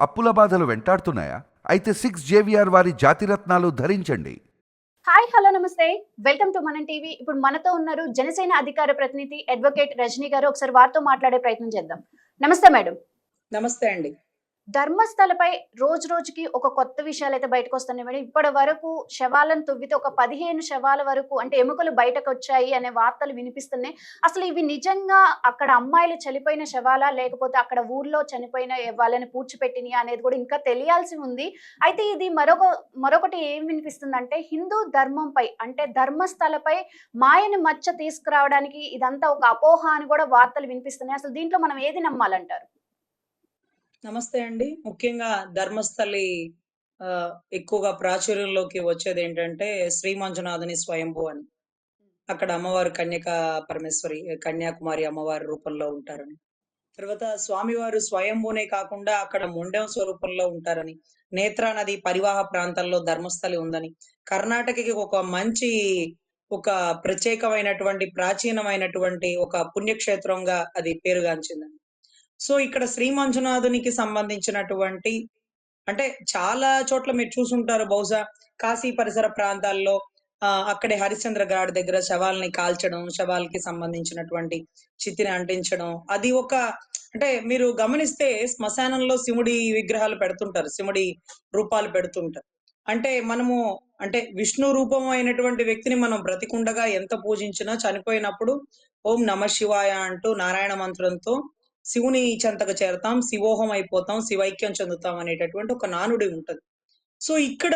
అప్పుల బాధలు వెంటాడుతున్నాయా? అయితే సిక్స్ జేవిఆర్ వారి జాతిరత్నాలు ధరించండి. హాయ్ హలో నమస్తే. వెల్కమ్ టు మనం టీవీ ఇప్పుడు మనతో ఉన్నారు జనసేన అధికార ప్రతినిధి అడ్వకేట్ రజనీ గారు. ఒకసారి వారితో మాట్లాడే ప్రయత్నం చేద్దాం. నమస్తే మేడం. నమస్తే అండి. ధర్మస్థలపై రోజు రోజుకి ఒక కొత్త విషయాలు అయితే బయటకు వస్తున్నాయి మేడం. ఇప్పటి వరకు శవాలను తవ్వితే ఒక పదిహేను శవాల వరకు అంటే ఎముకలు బయటకు వచ్చాయి అనే వార్తలు వినిపిస్తున్నాయి. అసలు ఇవి నిజంగా అక్కడ అమ్మాయిలు చనిపోయిన శవాలా? లేకపోతే అక్కడ ఊర్లో చనిపోయిన వాళ్ళని పూడ్చిపెట్టినయా అనేది కూడా ఇంకా తెలియాల్సి ఉంది. అయితే ఇది మరొక మరొకటి ఏం వినిపిస్తుందంటే హిందూ ధర్మంపై అంటే ధర్మస్థలపై మాయని మచ్చ తీసుకురావడానికి ఇదంతా ఒక అపోహ అని కూడా వార్తలు వినిపిస్తున్నాయి. అసలు దీంట్లో మనం ఏది నమ్మాలంటారు? నమస్తే అండి. ముఖ్యంగా ధర్మస్థలి ఎక్కువగా ప్రాచుర్యంలోకి వచ్చేది ఏంటంటే శ్రీ మంజునాథుని స్వయంభూ అని. అక్కడ అమ్మవారు కన్యక పరమేశ్వరి కన్యాకుమారి అమ్మవారి రూపంలో ఉంటారని. తర్వాత స్వామివారు స్వయంభూనే కాకుండా అక్కడ మొండెం స్వరూపంలో ఉంటారని. నేత్రా నది పరివాహ ప్రాంతాల్లో ధర్మస్థలి ఉందని. కర్ణాటకకి ఒక మంచి ఒక ప్రత్యేకమైనటువంటి ప్రాచీనమైనటువంటి ఒక పుణ్యక్షేత్రంగా అది పేరుగాంచిందండి. సో ఇక్కడ శ్రీ మంజునాథునికి సంబంధించినటువంటి అంటే చాలా చోట్ల మీరు చూసుంటారు బహుశా కాశీ పరిసర ప్రాంతాల్లో ఆ అక్కడే హరిశ్చంద్ర గాడి దగ్గర శవాల్ని కాల్చడం శవాలకి సంబంధించినటువంటి చితిని అంటించడం. అది ఒక అంటే మీరు గమనిస్తే శ్మశానంలో శివుడి విగ్రహాలు పెడుతుంటారు శివుడి రూపాలు పెడుతుంటారు. అంటే మనము అంటే విష్ణు రూపం అయినటువంటి వ్యక్తిని మనం బ్రతికుండగా ఎంత పూజించినా చనిపోయినప్పుడు ఓం నమ శివాయ అంటూ నారాయణ మంత్రంతో శివుని చెంతకు చేరతాం శివోహం అయిపోతాం శివైక్యం చెందుతాం అనేటటువంటి ఒక నానుడి ఉంటది. సో ఇక్కడ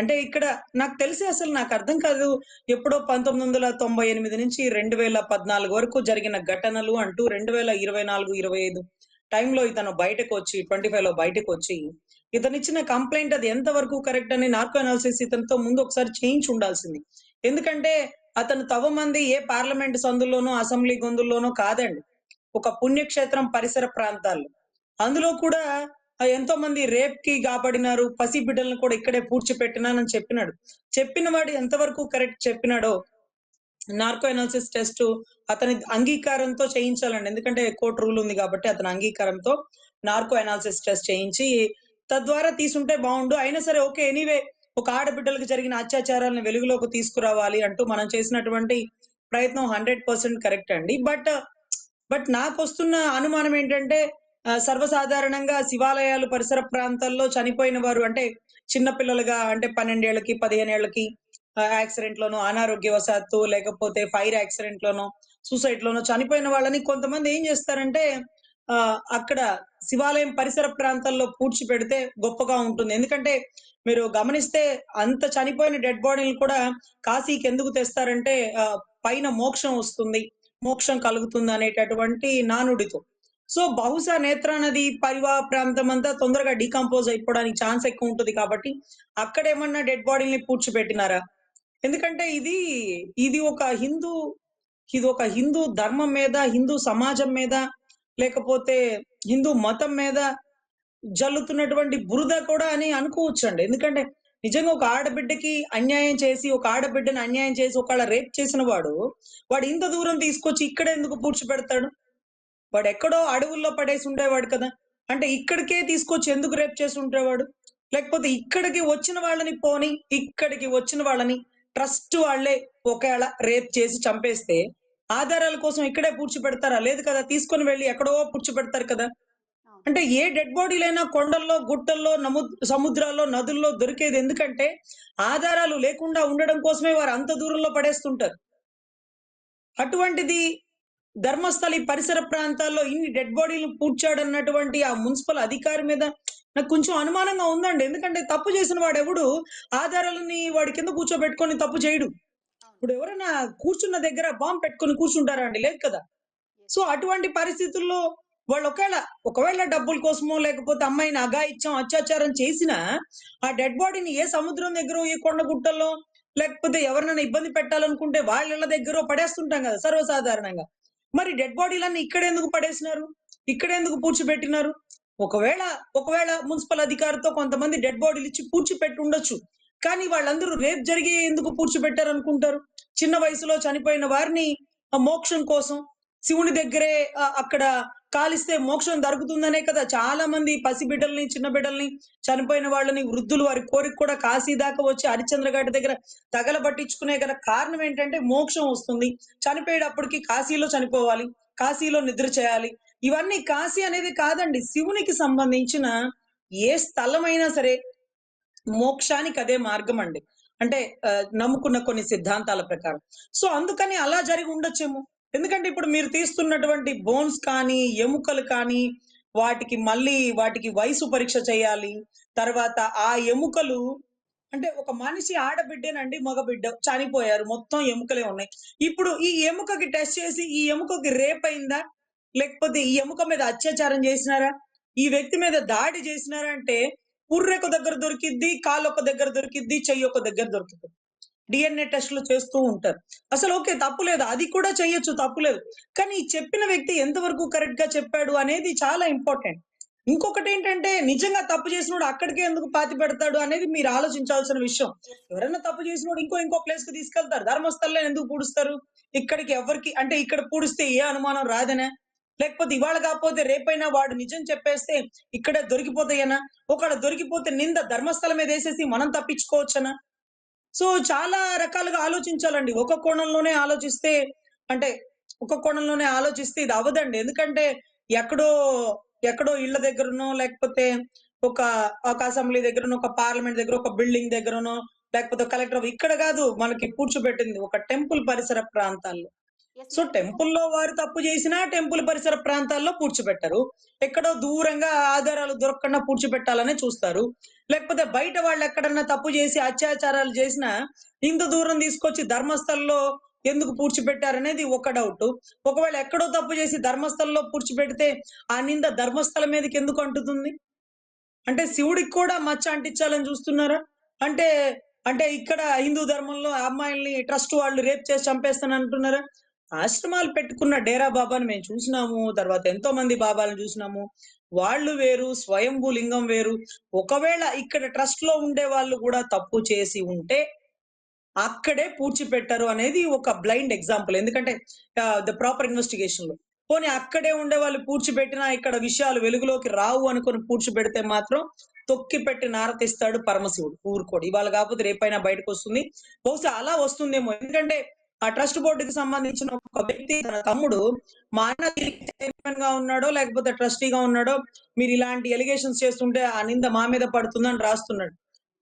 అంటే ఇక్కడ నాకు తెలిసి అసలు నాకు అర్థం కాదు ఎప్పుడో పంతొమ్మిది వందల తొంభై ఎనిమిది నుంచి రెండు వేల పద్నాలుగు వరకు జరిగిన ఘటనలు అంటూ రెండు వేల ఇరవై నాలుగు ఇరవై ఐదు టైంలో ఇతను బయటకు వచ్చి ట్వంటీ ఫైవ్లో బయటకు వచ్చి ఇతను ఇచ్చిన కంప్లైంట్ అది ఎంత వరకు కరెక్ట్ అని నార్కో అనాలిసిస్ ఇతనితో ముందు ఒకసారి చేయించి ఉండాల్సింది. ఎందుకంటే అతను తవ మంది ఏ పార్లమెంట్ సందుల్లోనో అసెంబ్లీ గొంతుల్లోనో కాదండి. ఒక పుణ్యక్షేత్రం పరిసర ప్రాంతాలు. అందులో కూడా ఎంతో మంది రేప్కి కాబడినారు పసి బిడ్డలను కూడా ఇక్కడే పూడ్చిపెట్టినానని చెప్పినాడు. చెప్పిన వాడు ఎంతవరకు కరెక్ట్ చెప్పినాడో నార్కో ఎనాలిసిస్ టెస్ట్ అతని అంగీకారంతో చేయించాలండి. ఎందుకంటే కోర్టు రూల్ ఉంది కాబట్టి అతని అంగీకారంతో నార్కో ఎనాలిసిస్ టెస్ట్ చేయించి తద్వారా తీసుంటే బాగుండు. అయినా సరే ఓకే ఎనీవే ఒక ఆడబిడ్డలకు జరిగిన అత్యాచారాలను వెలుగులోకి తీసుకురావాలి అంటూ మనం చేసినటువంటి ప్రయత్నం హండ్రెడ్ పర్సెంట్ కరెక్ట్ అండి. బట్ బట్ నాకు వస్తున్న అనుమానం ఏంటంటే సర్వసాధారణంగా శివాలయాలు పరిసర ప్రాంతాల్లో చనిపోయిన వారు అంటే చిన్న పిల్లలుగా అంటే పన్నెండేళ్ళకి పదిహేనేళ్ళకి యాక్సిడెంట్ లోనో అనారోగ్యవశాత్తు లేకపోతే ఫైర్ యాక్సిడెంట్ లోనో సూసైడ్ లోనో చనిపోయిన వాళ్ళని కొంతమంది ఏం చేస్తారంటే ఆ అక్కడ శివాలయం పరిసర ప్రాంతాల్లో పూడ్చి పెడితే గొప్పగా ఉంటుంది. ఎందుకంటే మీరు గమనిస్తే అంత చనిపోయిన డెడ్ బాడీలు కూడా కాశీకి ఎందుకు తెస్తారంటే పైన మోక్షం వస్తుంది. మోక్షం కలుగుతుంది అనేటటువంటి నానుడితో. సో బహుశా నేత్ర నది పరివా ప్రాంతం అంతా తొందరగా డీకంపోజ్ అయిపోవడానికి ఛాన్స్ ఎక్కువ ఉంటుంది కాబట్టి అక్కడ ఏమన్నా డెడ్ బాడీని పూడ్చిపెట్టినారా? ఎందుకంటే ఇది ఇది ఒక హిందూ ఇది ఒక హిందూ ధర్మం మీద హిందూ సమాజం మీద లేకపోతే హిందూ మతం మీద జల్లుతున్నటువంటి బురద కూడా అని అనుకోవచ్చు అండి ఎందుకంటే నిజంగా ఒక ఆడబిడ్డకి అన్యాయం చేసి ఒక ఆడబిడ్డని అన్యాయం చేసి ఒకళ్ళ రేప్ చేసిన వాడు వాడు ఇంత దూరం తీసుకొచ్చి ఇక్కడ ఎందుకు పూడ్చిపెడతాడు వాడు ఎక్కడో అడవుల్లో పడేసి ఉండేవాడు కదా. అంటే ఇక్కడికే తీసుకొచ్చి ఎందుకు రేప్ చేసి ఉండేవాడు? లేకపోతే ఇక్కడికి వచ్చిన వాళ్ళని పోని ఇక్కడికి వచ్చిన వాళ్ళని ట్రస్ట్ వాళ్ళే ఒకవేళ రేప్ చేసి చంపేస్తే ఆధారాల కోసం ఇక్కడే పూడ్చి పెడతారా? లేదు కదా తీసుకొని వెళ్ళి ఎక్కడో పూడ్చిపెడతారు కదా. అంటే ఏ డెడ్ బాడీలైనా కొండల్లో గుట్టల్లో నము సముద్రాల్లో నదుల్లో దొరికేది ఎందుకంటే ఆధారాలు లేకుండా ఉండడం కోసమే వారు అంత దూరంలో పడేస్తుంటారు. అటువంటిది ధర్మస్థలి పరిసర ప్రాంతాల్లో ఇన్ని డెడ్ బాడీలు పూడ్చాడన్నటువంటి ఆ మున్సిపల్ అధికారి మీద నాకు కొంచెం అనుమానంగా ఉందండి. ఎందుకంటే తప్పు చేసిన వాడు ఎవడు ఆధారాలని వాడి కింద కూర్చోబెట్టుకొని తప్పు చేయడు. ఇప్పుడు ఎవరైనా కూర్చున్న దగ్గర బాంబు పెట్టుకొని కూర్చుంటారా అండి? లేదు కదా. సో అటువంటి పరిస్థితుల్లో వాళ్ళు ఒకవేళ ఒకవేళ డబ్బుల కోసమో లేకపోతే అమ్మాయిని అగాయిత్యం అత్యాచారం చేసినా ఆ డెడ్ బాడీని ఏ సముద్రం దగ్గర ఏ కొండ గుట్టల్లో లేకపోతే ఎవరినైనా ఇబ్బంది పెట్టాలనుకుంటే వాళ్ళ ఇళ్ళ దగ్గర పడేస్తుంటాం కదా సర్వసాధారణంగా. మరి డెడ్ బాడీలన్నీ ఇక్కడ ఎందుకు పడేసినారు? ఇక్కడ ఎందుకు పూడ్చిపెట్టినారు? ఒకవేళ ఒకవేళ మున్సిపల్ అధికారితో కొంతమంది డెడ్ బాడీలు ఇచ్చి పూడ్చిపెట్టి ఉండొచ్చు. కానీ వాళ్ళందరూ రేప్ జరిగి ఎందుకు పూడ్చిపెట్టారు అనుకుంటారు చిన్న వయసులో చనిపోయిన వారిని ఆ మోక్షం కోసం శివుని దగ్గరే అక్కడ కాలిస్తే మోక్షం దొరుకుతుందనే కదా. చాలా మంది పసి బిడ్డల్ని చిన్న బిడ్డల్ని చనిపోయిన వాళ్ళని వృద్ధులు వారి కోరిక కూడా కాశీ దాకా వచ్చి హరిశ్చంద్ర ఘాట్ దగ్గర తగలబట్టించుకునే గల కారణం ఏంటంటే మోక్షం వస్తుంది. చనిపోయేటప్పటికి కాశీలో చనిపోవాలి కాశీలో నిద్ర చేయాలి. ఇవన్నీ కాశీ అనేది కాదండి శివునికి సంబంధించిన ఏ స్థలమైనా సరే మోక్షానికి అదే మార్గం అండి. అంటే నమ్ముకున్న కొన్ని సిద్ధాంతాల ప్రకారం. సో అందుకని అలా జరిగి ఉండొచ్చేమో. ఎందుకంటే ఇప్పుడు మీరు తీస్తున్నటువంటి బోన్స్ కానీ ఎముకలు కానీ వాటికి మళ్ళీ వాటికి వయసు పరీక్ష చేయాలి. తర్వాత ఆ ఎముకలు అంటే ఒక మనిషి ఆడబిడ్డేనండి మగబిడ్డ చనిపోయారు మొత్తం ఎముకలే ఉన్నాయి. ఇప్పుడు ఈ ఎముకకి టెస్ట్ చేసి ఈ ఎముకకి రేప్ అయిందా? లేకపోతే ఈ ఎముక మీద అత్యాచారం చేసినారా? ఈ వ్యక్తి మీద దాడి చేసినారా? అంటే పుర్రె ఒక దగ్గర దొరికిద్ది కాలు ఒక దగ్గర దొరికిద్ది చెయ్యి ఒక దగ్గర దొరుకుతుంది. డిఎన్ఏ టెస్ట్లు చేస్తూ ఉంటారు. అసలు ఓకే తప్పు లేదు. అది కూడా చేయొచ్చు తప్పు లేదు. కానీ చెప్పిన వ్యక్తి ఎంతవరకు కరెక్ట్గా చెప్పాడు అనేది చాలా ఇంపార్టెంట్ ఇంకొకటి ఏంటంటే నిజంగా తప్పు చేసినోడు అక్కడికే ఎందుకు పాతి పెడతాడు అనేది మీరు ఆలోచించాల్సిన విషయం. ఎవరైనా తప్పు చేసినోడు ఇంకో ఇంకో ప్లేస్కి తీసుకెళ్తారు. ధర్మస్థల్లో ఎందుకు పూడుస్తారు? ఇక్కడికి ఎవరికి అంటే ఇక్కడ పూడిస్తే ఏ అనుమానం రాదనే? లేకపోతే ఇవాళ కాకపోతే రేపైనా వాడు నిజం చెప్పేస్తే ఇక్కడే దొరికిపోతాయనా? ఒకవేళ దొరికిపోతే నింద ధర్మస్థలం మీద వేసేసి మనం తప్పించుకోవచ్చనా? సో చాలా రకాలుగా ఆలోచించాలండి. ఒక కోణంలోనే ఆలోచిస్తే అంటే ఒక కోణంలోనే ఆలోచిస్తే ఇది అవ్వదండి. ఎందుకంటే ఎక్కడో ఎక్కడో ఇళ్ళ దగ్గరనో లేకపోతే ఒక ఒక అసెంబ్లీ దగ్గరనో ఒక పార్లమెంట్ దగ్గర ఒక బిల్డింగ్ దగ్గరనో లేకపోతే కలెక్టర్ ఇక్కడ కాదు మనకి కూర్చోబెట్టింది ఒక టెంపుల్ పరిసర ప్రాంతాల్లో. సో. టెంపుల్లో వారు తప్పు చేసినా టెంపుల్ పరిసర ప్రాంతాల్లో పూడ్చిపెట్టరు ఎక్కడో దూరంగా ఆధారాలు దొరకకుండా పూడ్చిపెట్టాలనే చూస్తారు. లేకపోతే బయట వాళ్ళు ఎక్కడన్నా తప్పు చేసి అత్యాచారాలు చేసినా ఇంత దూరం తీసుకొచ్చి ధర్మస్థల్లో ఎందుకు పూడ్చిపెట్టారనేది ఒక డౌట్. ఒకవేళ ఎక్కడో తప్పు చేసి ధర్మస్థల్లో పూడ్చిపెడితే ఆ నింద ధర్మస్థలం మీదకి ఎందుకు అంటుతుంది? అంటే శివుడికి కూడా మచ్చ అంటించాలని చూస్తున్నారా? అంటే అంటే ఇక్కడ హిందూ ధర్మంలో అమ్మాయిల్ని ట్రస్ట్ వాళ్ళు రేప్ చేసి చంపేస్తాను అంటున్నారా ఆశ్రమాలు పెట్టుకున్న డేరా బాబాని మేము చూసినాము తర్వాత ఎంతో మంది బాబాలను చూసినాము. వాళ్ళు వేరు స్వయంభూ లింగం వేరు. ఒకవేళ ఇక్కడ ట్రస్ట్లో ఉండే వాళ్ళు కూడా తప్పు చేసి ఉంటే అక్కడే పూడ్చిపెట్టారు అనేది ఒక బ్లైండ్ ఎగ్జాంపుల్. ఎందుకంటే ద ప్రాపర్ ఇన్వెస్టిగేషన్లో. పోనీ అక్కడే ఉండే వాళ్ళు పూడ్చిపెట్టినా ఇక్కడ విషయాలు వెలుగులోకి రావు అనుకుని పూడ్చిపెడితే మాత్రం తొక్కి పెట్టి నారతిస్తాడు పరమశివుడు ఊరుకోడు. ఇవాళ కాకపోతే రేపైనా బయటకు వస్తుంది బహుశా అలా వస్తుందేమో. ఎందుకంటే ఆ ట్రస్ట్ బోర్డుకి సంబంధించిన ఒక వ్యక్తి తన తమ్ముడు మా అన్న చైర్మన్గా ఉన్నాడో లేకపోతే ట్రస్టీగా ఉన్నాడో మీరు ఇలాంటి ఎలిగేషన్స్ చేస్తుంటే ఆ నింద మా మీద పడుతుందని రాస్తున్నాడు.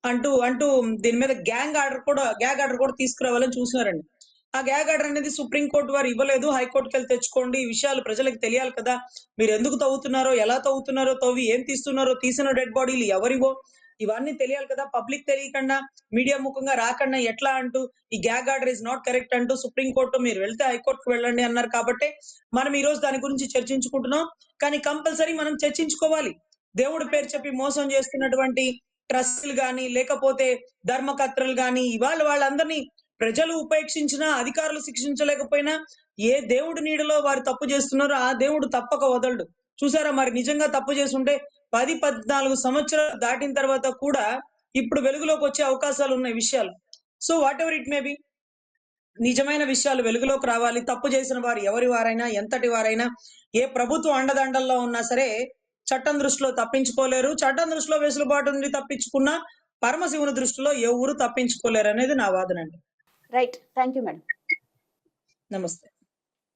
అంటూ అంటూ దీని మీద గ్యాంగ్ ఆర్డర్ కూడా గ్యాగ్ ఆర్డర్ కూడా తీసుకురావాలని చూసినారండి. ఆ గ్యాగ్ ఆర్డర్ అనేది సుప్రీం కోర్టు వారు ఇవ్వలేదు. హైకోర్టుకి వెళ్ళి తెచ్చుకోండి. ఈ విషయాలు ప్రజలకు తెలియాలి కదా. మీరు ఎందుకు తవ్వుతున్నారో ఎలా తవ్వుతున్నారో తవ్వి ఏం తీస్తున్నారో తీసిన డెడ్ బాడీలు ఎవరివో ఇవన్నీ తెలియాలి కదా. పబ్లిక్ తెలియకుండా మీడియా ముఖంగా రాకుండా ఎట్లా అంటూ ఈ gag order is not correct అంటూ సుప్రీం కోర్టు మీరు వెళ్తే హైకోర్టుకు వెళ్ళండి అన్నారు కాబట్టి మనం ఈ రోజు దాని గురించి చర్చించుకుంటున్నాం. కానీ కంపల్సరీ మనం చర్చించుకోవాలి. దేవుడి పేరు చెప్పి మోసం చేస్తున్నటువంటి ట్రస్టులు గాని లేకపోతే ధర్మకర్తలు గాని ఇవాళ వాళ్ళందరినీ ప్రజలు ఉపేక్షించినా అధికారులు శిక్షించలేకపోయినా ఏ దేవుడి నీడలో వారు తప్పు చేస్తున్నారో ఆ దేవుడు తప్పక వదలడు. చూసారా మరి నిజంగా తప్పు చేస్తుంటే పది పద్నాలుగు సంవత్సరాలు దాటిన తర్వాత కూడా ఇప్పుడు వెలుగులోకి వచ్చే అవకాశాలు ఉన్నాయి విషయాలు. So whatever it may be నిజమైన విషయాలు వెలుగులోకి రావాలి. తప్పు చేసిన వారు ఎవరి వారైనా ఎంతటి వారైనా ఏ ప్రభుత్వ అండదండల్లో ఉన్నా సరే చట్టం దృష్టిలో తప్పించుకోలేరు. చట్టం దృష్టిలో వెసులుబాటు నుండి తప్పించుకున్నా పరమశివుని దృష్టిలో ఎవరు తప్పించుకోలేరు అనేది నా వాదన అండి. రైట్ థ్యాంక్ యూ మేడం నమస్తే.